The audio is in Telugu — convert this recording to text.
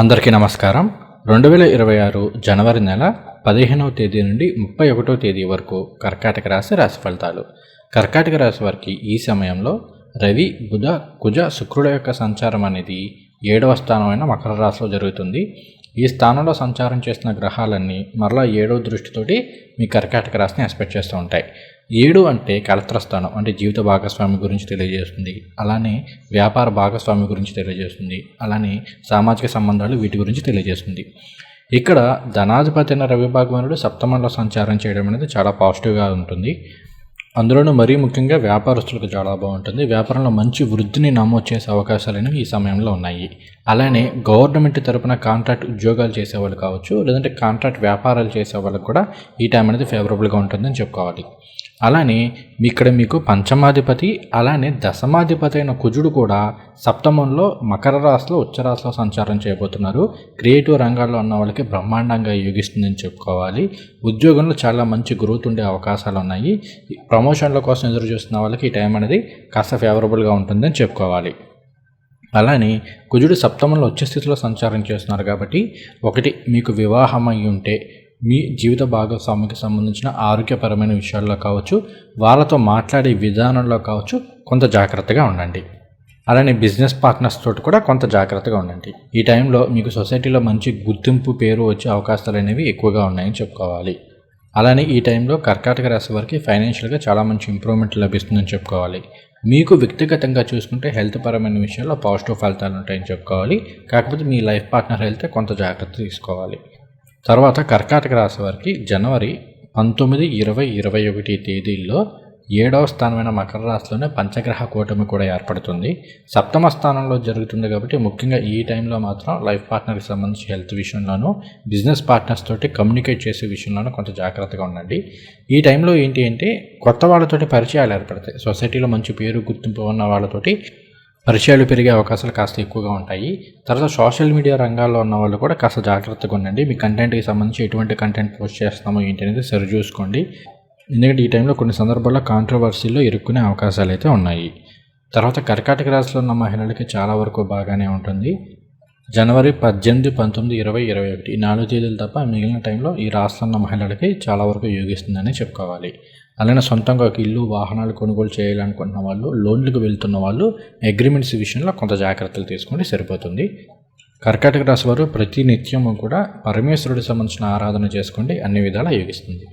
అందరికీ నమస్కారం. రెండు వేల ఇరవై ఆరు జనవరి నెల పదిహేనవ తేదీ నుండి ముప్పై ఒకటో తేదీ వరకు కర్కాటక రాశి రాశి ఫలితాలు. కర్కాటక రాశి వారికి ఈ సమయంలో రవి బుధ కుజ శుక్రుడు యొక్క సంచారం అనేది ఏడవ స్థానమైన మకర రాశిలో జరుగుతుంది. ఈ స్థానంలో సంచారం చేసిన గ్రహాలన్నీ మరలా ఏడవ దృష్టితోటి మీ కర్కాటక రాశిని ఎక్స్పెక్ట్ చేస్తూ ఉంటాయి. ఏడు అంటే కలత్రస్థానం అంటే జీవిత భాగస్వామి గురించి తెలియజేస్తుంది. అలానే వ్యాపార భాగస్వామి గురించి తెలియజేస్తుంది. అలానే సామాజిక సంబంధాలు వీటి గురించి తెలియజేస్తుంది. ఇక్కడ ధనాధిపతి అయిన రవి భగవానుడు సప్తమంలో సంచారం చేయడం అనేది చాలా పాజిటివ్గా ఉంటుంది. అందులోనూ మరీ ముఖ్యంగా వ్యాపారస్తులకు చాలా బాగుంటుంది. వ్యాపారంలో మంచి వృద్ధిని నమోదు చేసే అవకాశాలు అనేవి ఈ సమయంలో ఉన్నాయి. అలానే గవర్నమెంట్ తరపున కాంట్రాక్ట్ ఉద్యోగాలు చేసేవాళ్ళు కావచ్చు లేదంటే కాంట్రాక్ట్ వ్యాపారాలు చేసే వాళ్ళకి కూడా ఈ టైం అనేది ఫేవరబుల్గా ఉంటుందని చెప్పుకోవాలి. అలానే ఇక్కడ మీకు పంచమాధిపతి అలానే దశమాధిపతి అయిన కుజుడు కూడా సప్తమంలో మకర రాశిలో ఉచ్చరాశిలో సంచారం చేయబోతున్నారు. క్రియేటివ్ రంగాల్లో ఉన్న వాళ్ళకి బ్రహ్మాండంగా యోగిస్తుందని చెప్పుకోవాలి. ఉద్యోగంలో చాలా మంచి గ్రోత్ ఉండే అవకాశాలు ఉన్నాయి. ప్రమోషన్ల కోసం ఎదురు చూస్తున్న వాళ్ళకి ఈ టైం అనేది కాస్త ఫేవరబుల్గా ఉంటుందని చెప్పుకోవాలి. అలానే కుజుడు సప్తమంలో వచ్చే స్థితిలో సంచారం చేస్తున్నారు కాబట్టి ఒకటి మీకు వివాహం అయి ఉంటే మీ జీవిత భాగస్వామికి సంబంధించిన ఆరోగ్యపరమైన విషయాల్లో కావచ్చు వాళ్ళతో మాట్లాడే విధానంలో కావచ్చు కొంత జాగ్రత్తగా ఉండండి. అలానే బిజినెస్ పార్ట్నర్స్ తోటి కూడా కొంత జాగ్రత్తగా ఉండండి. ఈ టైంలో మీకు సొసైటీలో మంచి గుర్తింపు పేరు వచ్చే అవకాశాలు అనేవి ఎక్కువగా ఉన్నాయని చెప్పుకోవాలి. అలానే ఈ టైంలో కర్కాటక రాశి వారికి ఫైనాన్షియల్గా చాలా మంచి ఇంప్రూవ్మెంట్ లభిస్తుందని చెప్పుకోవాలి. మీకు వ్యక్తిగతంగా చూసుకుంటే హెల్త్ పరమైన విషయాల్లో పాజిటివ్ ఫలితాలు ఉంటాయని చెప్పుకోవాలి. కాకపోతే మీ లైఫ్ పార్ట్నర్ హెల్త్ కొంత జాగ్రత్త తీసుకోవాలి. తర్వాత కర్కాటక రాశి వారికి జనవరి పంతొమ్మిది ఇరవై ఇరవై ఒకటి తేదీల్లో ఏడవ స్థానమైన మకర రాశిలోనే పంచగ్రహ కూటమి కూడా ఏర్పడుతుంది. సప్తమ స్థానంలో జరుగుతుంది కాబట్టి ముఖ్యంగా ఈ టైంలో మాత్రం లైఫ్ పార్ట్నర్కి సంబంధించి హెల్త్ విషయంలోనూ బిజినెస్ పార్ట్నర్స్ తోటి కమ్యూనికేట్ చేసే విషయంలోనూ కొంత జాగ్రత్తగా ఉండండి. ఈ టైంలో ఏంటి అంటే కొత్త వాళ్ళతోటి పరిచయాలు ఏర్పడతాయి. సొసైటీలో మంచి పేరు గుర్తింపు ఉన్న వాళ్ళతోటి పరిచయాలు పెరిగే అవకాశాలు కాస్త ఎక్కువగా ఉంటాయి. తర్వాత సోషల్ మీడియా రంగాల్లో ఉన్న వాళ్ళు కూడా కాస్త జాగ్రత్తగా ఉండండి. మీ కంటెంట్కి సంబంధించి ఎటువంటి కంటెంట్ పోస్ట్ చేస్తామో ఏంటి అనేది సరి చూసుకోండి. ఎందుకంటే ఈ టైంలో కొన్ని సందర్భాల్లో కాంట్రవర్సీలో ఇరుక్కునే అవకాశాలు అయితే ఉన్నాయి. తర్వాత కర్కాటక రాశిలో ఉన్న మహిళలకి చాలా వరకు బాగానే ఉంటుంది. జనవరి పద్దెనిమిది పంతొమ్మిది ఇరవై ఇరవై ఒకటి. ఈ నాలుగు తేదీలు తప్ప మిగిలిన టైంలో ఈ రాష్ట్రంలో మహిళలకి చాలా వరకు యోగిస్తుందని చెప్పుకోవాలి. అలానే సొంతంగా ఒక ఇల్లు వాహనాలు కొనుగోలు చేయాలనుకుంటున్న వాళ్ళు లోన్లకు వెళ్తున్న వాళ్ళు అగ్రిమెంట్స్ విషయంలో కొంత జాగ్రత్తలు తీసుకుంటే సరిపోతుంది. కర్కాటక రాశి వారు ప్రతి నిత్యము కూడా పరమేశ్వరుడికి సంబంధించిన ఆరాధన చేసుకోండి. అన్ని విధాలా యోగిస్తుంది.